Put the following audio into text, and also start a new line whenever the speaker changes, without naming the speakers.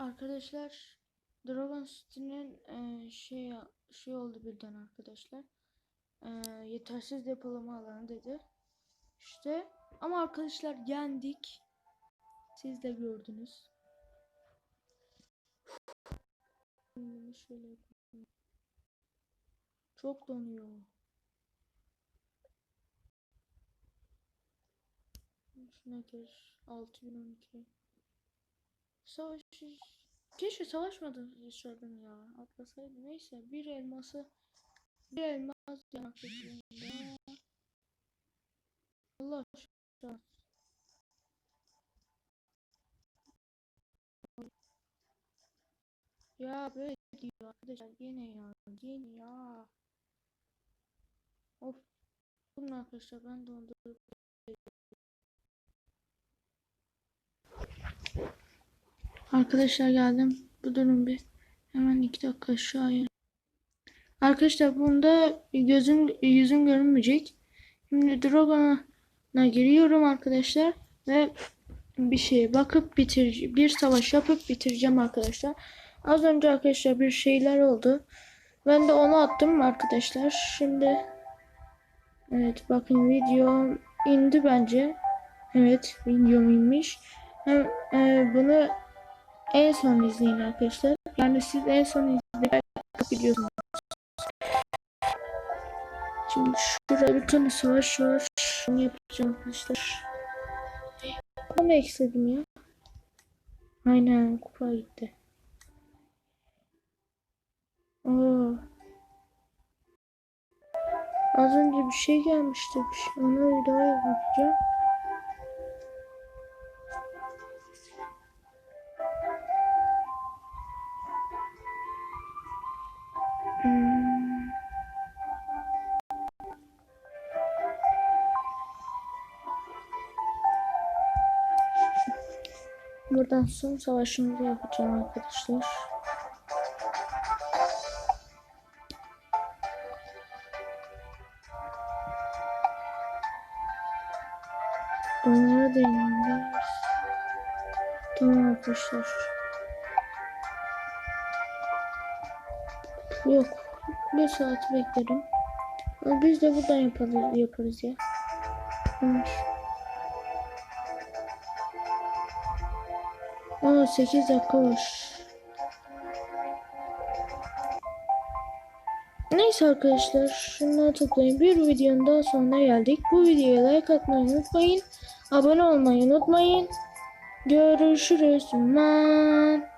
Arkadaşlar Dragon City'nin e, şey şey oldu birden arkadaşlar. E, yetersiz depolama alanı dedi. İşte ama arkadaşlar yendik. Siz de gördünüz. Şöyle. Çok donuyor. Şuna gir. 6012. Savaş... Keşke savaşmadan yaşadım ya. Atlasaydım. Neyse bir elması bir elmas yanak ya. Allah şans. Ya böyle diyor arkadaşlar yine ya yine ya. Of. Bunun arkadaşlar ben dondurup Arkadaşlar geldim. Bu durum bir. Hemen iki dakika aşağıya. Arkadaşlar bunda gözüm yüzüm görünmeyecek. Şimdi Dragon'a giriyorum arkadaşlar ve bir şeye bakıp bitir bir savaş yapıp bitireceğim arkadaşlar. Az önce arkadaşlar bir şeyler oldu. Ben de onu attım arkadaşlar. Şimdi evet bakın video indi bence. Evet videom inmiş. Hem e, bunu en son izleyin arkadaşlar. Yani siz en son izleyip biliyorsunuz. Şimdi şurada bir tane savaş var. Onu yapacağım arkadaşlar. Onu ekledim ya. Aynen kupa gitti. Oo. Az önce bir şey gelmişti. Bir şey. Ona bir daha yapacağım. Buradan son savaşımızı yapacağım arkadaşlar. Onlara da. Tamam arkadaşlar. Yok. Bir saat beklerim. Biz de buradan yaparız, yaparız ya. Tamam. Aa 8 dakika var. Neyse arkadaşlar şunları toplayın. Bir videonun daha sonuna geldik. Bu videoya like atmayı unutmayın. Abone olmayı unutmayın. Görüşürüz. Man.